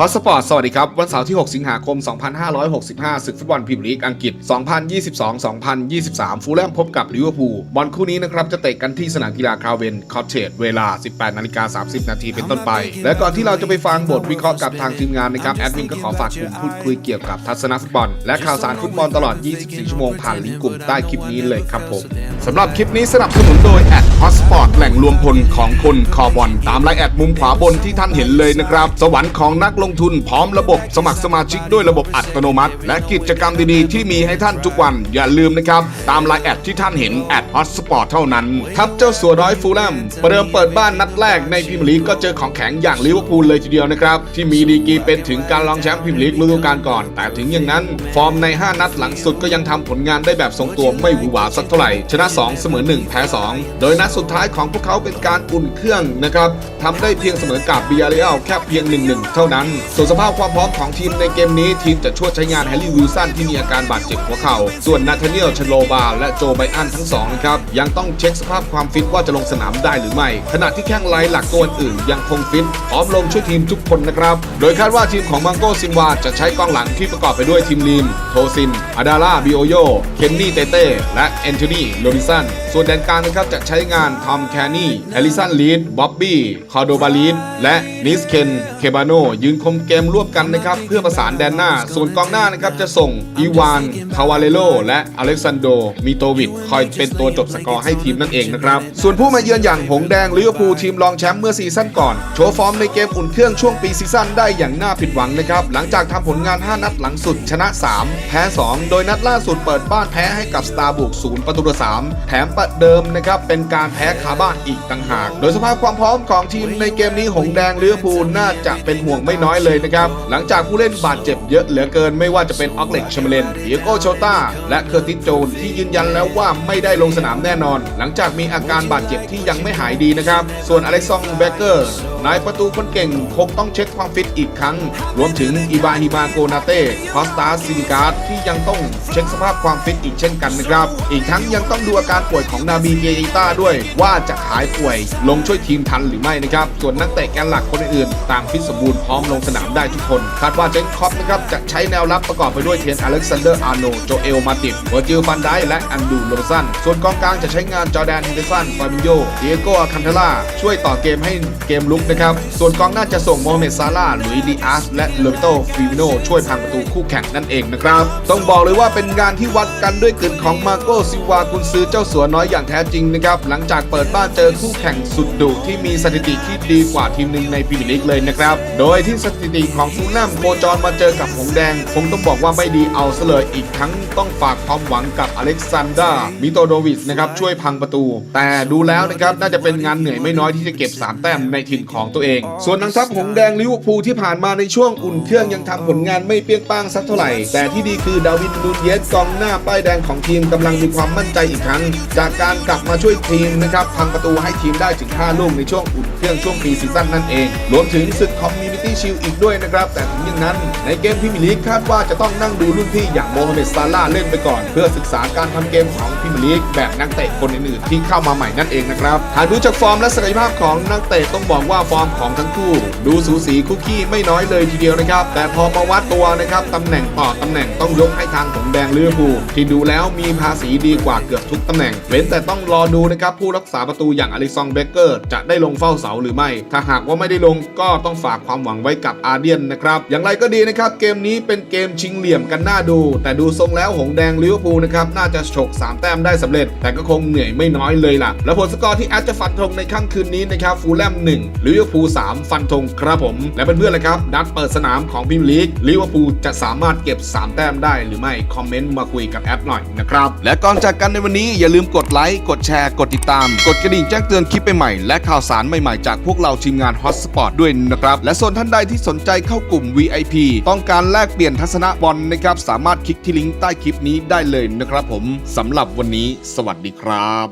ฮอตสปอร์ตสวัสดีครับ วันเสาร์ที่ 6 สิงหาคม 2565ศึกฟุตบอลพรีเมียร์ลีกอังกฤษ 2022-2023 ฟูลแลมพบกับลิเวอร์พูลบอลคู่นี้นะครับ จะเตะกันที่สนามกีฬาคราเวนคอเทจเวลา 18นาฬิกา30 นาทีเป็นต้นไป และก่อนที่เราจะไปฟังบทวิเคราะห์กับทางทีมงานนะครับ แอดมินก็ขอฝากกลุ่มพูดคุยเกี่ยวกับทัศนฟุตบอล และข่าวสารฟุตบอลตลอด 24 ชั่วโมงผ่านลิงก์กลุ่มใต้คลิปนี้เลยครับผมสำหรับคลิปนี้สนับสนุนโดยแอดฮอตส ลของคนคอบอลตามไลน์แอดมุมขวาบนที่ท่านเห็นเลยนะครับ สวรรค์ของนักลงทุนพร้อมระบบสมัครสมาชิกด้วยระบบอัตโนมัติ และกิจกรรมดีๆที่มีให้ท่านทุกวันอย่าลืมนะครับ ตามไลน์แอดที่ท่านเห็นแอดฮอตสปอร์ตเท่านั้นครับเจ้าสัวน้อยฟูลแลมประเดิมเปิดบ้านนัดแรกในพรีเมียร์ลีกก็เจอของแข็งอย่างลิเวอร์พูลเลยทีเดียวนะครับ ที่มีดีกีเป็นถึงการรองแชมป์พรีเมียร์ลีกฤดูกาลก่อน แต่ถึงอย่างนั้น ฟอร์มใน 5 นัดหลังสุดก็ยังทำผลงานได้แบบทรงตัวไม่หวือหวาสักเท่าไหร่ชนะ 2 เสมอ 1 แพ้ 2 โดยนัดสุดท้ายของพวกเขาเป็นการอุ่นเครื่องนะครับทำได้เพียงเสมอกับเบียร์เรียลแค่เพียง 1-1 เท่านั้น ส่วนสภาพความพร้อมของทีมในเกมนี้ ทีมจะช่วยใช้งานแฮร์รี่วิลสันที่มีอาการบาดเจ็บหัวเข่า ส่วนนาธาเนียลชโลบา และโจไบอันทั้งสองนะครับยังต้องเช็คสภาพความฟิตว่าจะลงสนามได้หรือไม่ ขณะที่แข้งไลน์หลักตัวอื่น ยังคงฟิตพร้อมลงช่วยทีมทุกคนนะครับโดยคาดว่าทีมของมังโกซินวาจะใช้กองหลังที่ประกอบไปด้วยทีมลีมโทซินอาดาร่าบิโอโยเคนนี่เตเต้และแอนโทนีโลริสัน ส่วนแดนกลางนะครับจะใช้งานทอมแคนนี่แอลิสันลีดบ๊อบบี้คาร์โดบาลีดและนิสเคนเคบาโนยืนคมเกมร่วมกันนะครับเพื่อประสานแดนหน้า ส่วนกองหน้านะครับจะส่งอีวานคาวาเลโลและอเล็กซานโดมิโตวิชคอยเป็นตัวจบสกอร์ให้ทีมนั่นเองนะครับส่วนผู้มาเยือนอย่างหงแดงลิเวอร์พูลทีมรองแชมป์เมื่อซีซั่นก่อน โชว์ฟอร์มในเกมอุ่นเครื่องช่วงปีซีซั่นได้อย่างน่าผิดหวังนะครับหลังจากทำผลงาน 5 นัดหลังสุดชนะ 3 แพ้ 2 โดยนัดล่าสุดเปิดบ้านแพ้ให้กับสตาร์บุกศูนย์ประตูต่อ3แถมปะเดิมนะครับเป็นการแพ้คาบ้านอีกต่างหาก โดยสภาพความพร้อมของทีมในเกมนี้หงแดงเรือพูลน่าจะเป็นห่วงไม่น้อยเลยนะครับหลังจากผู้เล่นบาดเจ็บเยอะเหลือเกินไม่ว่าจะเป็นออกเล็กชมเลนเดียโกโชต้าและเคอร์ติสโจนที่ยืนยันแล้วว่าไม่ได้ลงสนามแน่นอน หลังจากมีอาการบาดเจ็บที่ยังไม่หายดีนะครับส่วนอเล็กซองแบเกอร์ นายประตูคนเก่งคงต้องเช็คความฟิตอีกครั้ง รวมถึงอีบาฮิมาโกนาเต้คอสตาซินการ์ดที่ยังต้องเช็คสภาพความฟิตอีกเช่นกันนะครับ อีกทั้งยังต้องดูอาการป่วยของนาบีเกอิต้าด้วย ว่าจะหายป่วยลงช่วยทีมทันหรือไม่นะครับ ส่วนนักเตะแกนหลักคนอื่นๆต่างฟิตสมบูรณ์พร้อมลงสนามได้ทุกคน คาดว่าเจนคอปนะครับจะใช้แนวรับประกอบไปด้วยเทนอเล็กซานเดอร์อาร์โนโจเอลมาติฟเวอร์จิลฟันไดและอันดูโรซันส่วนกองกลางจะใช้งานจอแดนเฮนเดอร์สันฟาบิโยเดียโกอาคันเทล่าช่วยต่อเกมให้เกมลุกนะครับ ส่วนกองหน้าจะส่งโมฮัมเหม็ดซาร่าหลุยดีอาสและโรเบโตฟิมิโนช่วยพังประตูคู่แข่งนั่นเองนะครับ ต้องบอกเลยว่าเป็นงานที่วัดกันด้วยกลิ่นของมาโกซิวากุนซือเจ้าสัวน้อยอย่างแท้จริงนะครับ หลังจากเปิดบ้านเจอคู่แข่งสุดดุที่มีสถิติที่ดีกว่าทีมหนึ่งในพรีเมียร์ลีกเลยนะครับ โดยที่สถิติของฟูลแลมโคจรมาเจอกับหงแดง คงต้องบอกว่าไม่ดีเอาซะเลยอีกทั้งต้องฝากความหวังกับอเล็กซานดรามิโตโดวิชนะครับช่วยพังประตู แต่ดูแล้วนะครับน่าจะเป็นงานเหนื่อยไม่น้อยที่จะเก็บ 3 แต้มในถิ่นของตัวเอง ส่วนทางทัพหงแดงลิเวอร์พูลที่ผ่านมาในช่วงอุ่นเครื่องยังทำผลงานไม่เปรี้ยงป้างสักเท่าไหร่ แต่ที่ดีคือดาวินนูนเยสกองหน้าป้ายแดงของทีมกำลังมีความมั่นใจอีกครั้ง จากการกลับมาช่วยทีมนะครับพังประตูให้ทีมได้ถึง5ลูกในช่วงอุ่นเครื่องช่วงปีซีซั่นนั่นเอง รวมถึงศึกคอมมูนิตี้ชิลอีกด้วยนะครับแต่ถึงอย่างนั้นในเกมพรีเมียร์ลีกคาดว่าจะต้องนั่งดูรุ่นพี่อย่างโมฮัมเหม็ดซาร่าห์เล่นไปก่อน เพื่อศึกษาการทำเกมของพรีเมียร์ลีกแบบนักเตะคนอื่นๆที่เข้ามาใหม่นั่นเองนะครับหากดูจากฟอร์มและศักยภาพของนักเตะต้องบอกว่าฟอร์มของทั้งคู่ ดูสูสีคุกกี้ไม่น้อยเลยทีเดียวนะครับ แต่พอมาวัดตัวนะครับตำแหน่งต่อตำแหน่งต้องยกให้ทางของแดงลิเวอร์พูลที่ดูแล้วมีภาษีดีกว่าเกือบทุกตำแหน่ง เว้นแต่ต้องรอดูนะครับผู้รักษาประตูอย่างอลิซองเบเกอร์จะได้ลงเฝ้าเสาหรือไม่ ถ้าหากว่าไม่ได้ลงก็ต้องฝากความหวังไว้กับอาเดียนนะครับอย่างไรก็ดีนะครับเกมนี้เป็นเกมชิงเหลี่ยมกันน่าดู แต่ดูทรงแล้วหงแดงลิเวอร์พูลนะครับน่าจะฉกสามแต้มได้สำเร็จ แต่ก็คงเหนื่อยไม่น้อยเลยล่ะ และผลสกอร์ที่แอดจะฟันธงในค่ำคืนนี้นะครับฟูลแลม1ลิเวอร์พูล3ฟันธงครับผม และเพื่อนๆเลยครับนัดเปิดสนามของพรีเมียร์ลีกลิเวอร์พูลจะสามารถเก็บ 3 แต้มได้หรือไม่ คอมเมนต์มาคุยกับแอดหน่อยนะครับ และก่อนจากกันในวันนี้อย่าลืมกดไลค์ กดแชร์ กดติดตาม กดกระดิ่งแจ้งเตือนคลิปใหม่ๆและข่าวสารใหม่ๆจากพวกเราทีมงาน Hotspot ด้วยนะครับ และส่วนท่านใดที่สนใจเข้ากลุ่ม VIP ต้องการแลกเปลี่ยนทัศนะบอลนะครับสามารถคลิกที่ลิงก์ใต้คลิปนี้ได้เลยนะครับผมสำหรับวันนี้ สวัสดีครับ